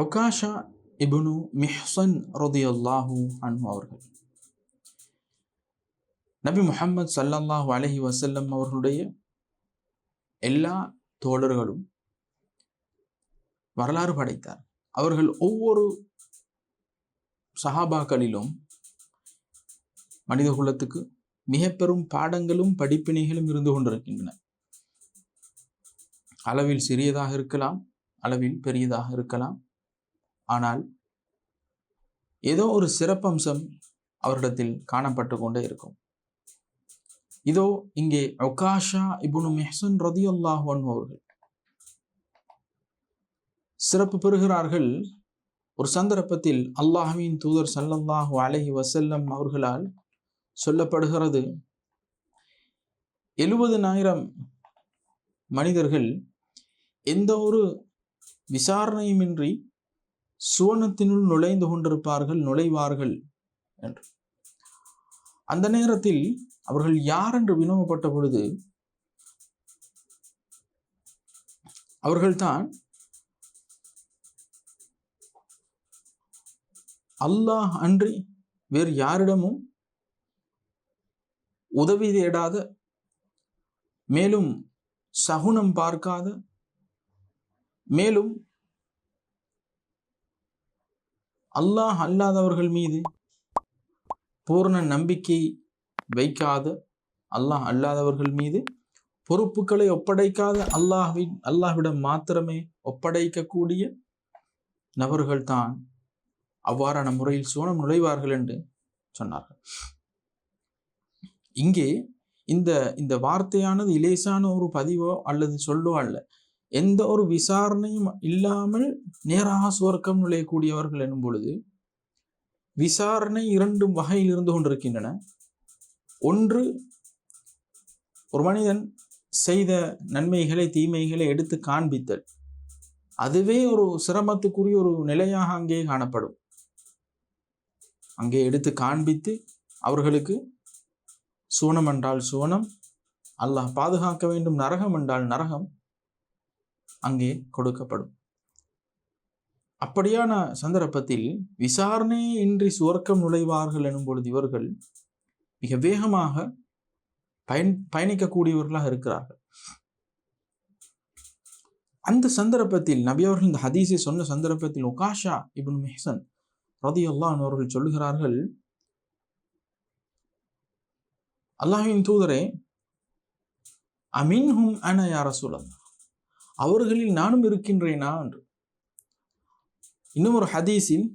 ஒகாஷா இபுனு மிஹ்சன் ரதியல்லாஹு அன்ஹு அவர்கள். நபி முஹம்மது ஸல்லல்லாஹு அலஹி வசல்லம் அவர்களுடைய எல்லா தோழர்களும் வரலாறு படைத்தார். அவர்கள் ஒவ்வொரு சஹாபாக்களிலும் மனித குலத்துக்கு மிக பெரும் பாடங்களும் படிப்பினைகளும் இருந்து கொண்டிருக்கின்றன. அளவில் சிறியதாக இருக்கலாம் அளவில் பெரியதாக இருக்கலாம் ஆனால் ஏதோ ஒரு சிறப்பம்சம் அவரிடத்தில் காணப்பட்டு கொண்டே இருக்கும். இதோ இங்கே ஒகாஷா இபுனு மெஹசன் ரதியுல்லாஹ் அவர்கள் சிறப்பு பெறுகிறார்கள். ஒரு சந்தர்ப்பத்தில் அல்லாஹ்வின் தூதர் சல்லல்லாஹு அலஹி வசல்லம் அவர்களால் சொல்லப்படுகிறது எழுபதுனாயிரம் மனிதர்கள் எந்த ஒரு விசாரணையுமின்றி சுவனத்தினுள் நுழைந்து கொண்டிருப்பார்கள் நுழைவார்கள் என்று. அந்த நேரத்தில் அவர்கள் யார் என்று வினவப்பட்ட பொழுது அவர்கள்தான் அல்லாஹ் அன்றி வேறு யாரிடமும் உதவி தேடாத மேலும் சகுனம் பார்க்காத மேலும் அல்லாஹ் அல்லாதவர்கள் மீது பூர்ண நம்பிக்கை வைக்காத அல்லாஹ் அல்லாதவர்கள் மீது பொறுப்புகளை ஒப்படைக்காத அல்லாஹ்வின் அல்லாஹ்விடம் மாத்திரமே ஒப்படைக்கக்கூடிய நபர்கள்தான் அவ்வாறான முறையில் சோனம் நுழைவார்கள் என்று சொன்னார்கள். இங்கே இந்த இந்த வார்த்தையானது இலேசான ஒரு பதிவோ அல்லது சொல்லோ அல்ல. எந்த ஒரு விசாரணையும் இல்லாமல் நேராக சுவர்க்கம் நுழையக்கூடியவர்கள் எனும் பொழுது விசாரணை இரண்டு வகையில் இருந்து கொண்டிருக்கின்றன. ஒன்று ஒரு மனிதன் செய்த நன்மைகளை தீமைகளை எடுத்து காண்பித்தல். அதுவே ஒரு சிரமத்துக்குரிய ஒரு நிலையாக அங்கே காணப்படும். அங்கே எடுத்து காண்பித்து அவர்களுக்கு சூனம் என்றால் சூனம் அல்லாஹ் பாதுகாக்க வேண்டும் நரகம் என்றால் நரகம் அங்கே கொடுக்கப்படும். அப்படியான சந்தர்ப்பத்தில் விசாரணை இன்றி சுவர்க்கம் நுழைவார்கள் எனும் பொழுது இவர்கள் மிக வேகமாக பயன் பயணிக்கக்கூடியவர்களாக இருக்கிறார்கள். அந்த சந்தர்ப்பத்தில் நபி அவர்கள் இந்த ஹதீஸை சொன்ன சந்தர்ப்பத்தில் உகாஷா இபின் மெஹசன் ரதி அல்லான் அவர்கள் சொல்லுகிறார்கள் அல்லாஹின் தூதரே அமீன்ஹும் அன யார சொல்லலாம் அவர்களில் நானும் இருக்கின்றேனா என்று. இன்னும் ஒரு ஹதீஸில்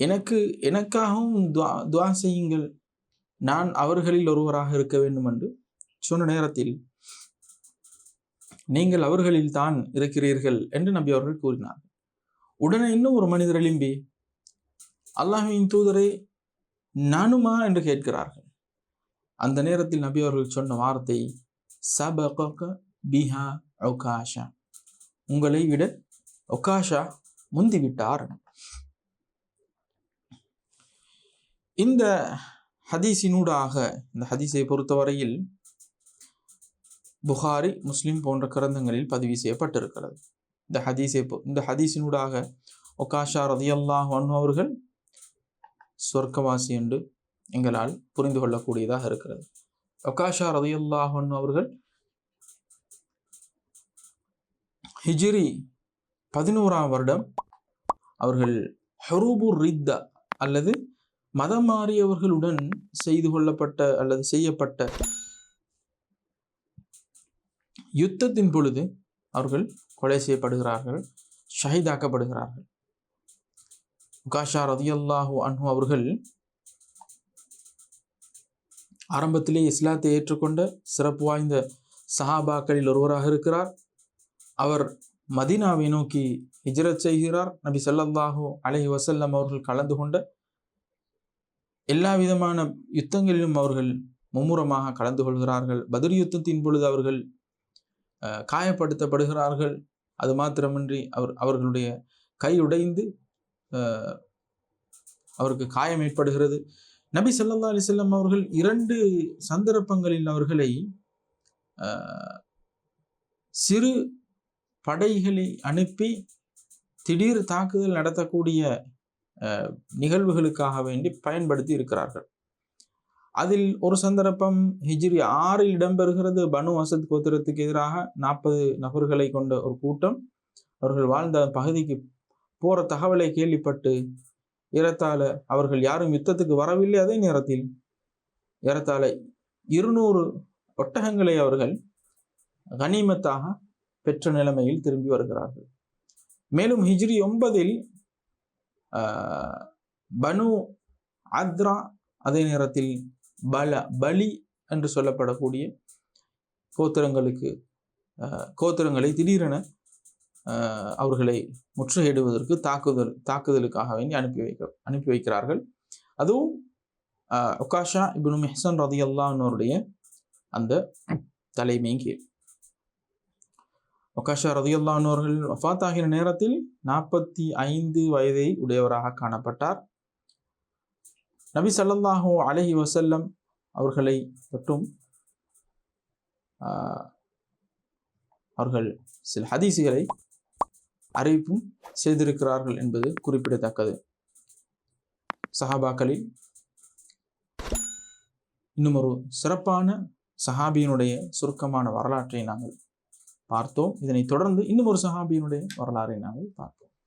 எனக்கு எனக்காகவும் துவா துவா செய்யுங்கள். நான் அவர்களில் ஒருவராக இருக்க வேண்டும் என்று சொன்ன நேரத்தில் நீங்கள் அவர்களில் தான் இருக்கிறீர்கள் என்று நபி அவர்கள் கூறினார் உடனே இன்னும் ஒரு மனிதர் எழும்பி அல்லாஹின் தூதரை நானுமா? என்று கேட்கிறார்கள். அந்த நேரத்தில் நபி அவர்கள் சொன்ன வார்த்தை சபக பிஹா ஒகாஷா உங்களை விட ஒகாஷா முந்திவிட்டார் இந்த ஹதீஸினூடாக இந்த ஹதீஸை பொறுத்தவரையில் புகாரி முஸ்லிம் போன்ற கிரந்தங்களில் பதிவு செய்யப்பட்டிருக்கிறது. இந்த ஹதீஸை இந்த ஹதீஸினூடாக ஒகாஷா ரதியல்லாஹ் அவர்கள் சொர்க்கவாசி என்று எங்களால் புரிந்து கொள்ளக்கூடியதாக இருக்கிறது. ஒகாஷா ரதியல்லாஹ் அவர்கள் ஹிஜிரி பதினோராம் வருடம். அவர்கள் ஹரூபுர் ரித்தா அல்லது மதம் மாறியவர்களுடன் செய்து கொள்ளப்பட்ட அல்லது செய்யப்பட்ட யுத்தத்தின் பொழுது அவர்கள் கொலை செய்யப்படுகிறார்கள் ஷஹீதாக்கப்படுகிறார்கள். உகாஷா ரதியல்லாஹு அன்ஹு அவர்கள் ஆரம்பத்திலே இஸ்லாத்தை ஏற்றுக்கொண்ட சிறப்பு வாய்ந்த சஹாபாக்களில் ஒருவராக இருக்கிறார். அவர் மதீனாவை நோக்கி ஹிஜ்ரத் செய்கிறார். நபி ஸல்லல்லாஹு அலஹி வசல்லம் அவர்கள் கலந்து கொண்ட எல்லா விதமான யுத்தங்களிலும் அவர்கள் மும்முரமாக கலந்து கொள்கிறார்கள். பத்ர் யுத்தத்தின் பொழுது அவர்கள் காயப்படுத்தப்படுகிறார்கள். அது மாத்திரமின்றி அவர் அவர்களுடைய கை உடைந்து அவருக்கு காயம் ஏற்படுகிறது. நபி ஸல்லல்லாஹு அலைஹி அவர்கள் இரண்டு சந்தர்ப்பங்களில் அவர்களை சிறு படைகளை அனுப்பி திடீர் தாக்குதல் நடத்தக்கூடிய நிகழ்வுகளுக்காக வேண்டி பயன்படுத்தி இருக்கிறார்கள். அதில் ஒரு சந்தர்ப்பம் ஹிஜ்ரி ஆறில் இடம்பெறுகிறது. பனு அசத் கோத்திரத்துக்கு எதிராக நாற்பது நபர்களை கொண்ட ஒரு கூட்டம். அவர்கள் வாழ்ந்த பகுதிக்கு போற தகவலை கேள்விப்பட்டு ஏறத்தாழ அவர்கள் யாரும் யுத்தத்துக்கு வரவில்லை அதே நேரத்தில். ஏறத்தாழ இருநூறு ஒட்டகங்களை அவர்கள் கனிமத்தாக பெற்ற நிலைமையில் திரும்பி வருகிறார்கள். மேலும் ஹிஜ்ரி ஒன்பதில் பனு ஆத்ரா அதே நேரத்தில் பல பலி என்று சொல்லப்படக்கூடிய கோத்திரங்களுக்கு கோத்திரங்களை திடீரென அவர்களை முற்றுகையிடுவதற்கு தாக்குதல் தாக்குதலுக்காக வேண்டி அனுப்பி வைக்க அனுப்பி வைக்கிறார்கள். அதுவும் ஆஹ், உகாஷா இப்னு ரதியல்லா ரதி அந்த தலைமையின் கீழ். ஒகாஷா ரதியுல்லான் அவர்கள் வஃபாத் ஆகிற நேரத்தில் நாற்பத்தி ஐந்து வயதை உடையவராக காணப்பட்டார். நபி ஸல்லல்லாஹு அலஹி வசல்லம் அவர்களை பற்றும் ஆஹ், அவர்கள் சில ஹதீசுகளை அறிவிப்பும் செய்திருக்கிறார்கள் என்பது குறிப்பிடத்தக்கது. சஹாபாக்களில் இன்னும் ஒரு சிறப்பான சஹாபியினுடைய சுருக்கமான வரலாற்றை நாங்கள் பார்த்தோம். இதனைத் தொடர்ந்து இன்னும் ஒரு சஹாபியினுடைய வரலாறை நாங்கள் பார்ப்போம்.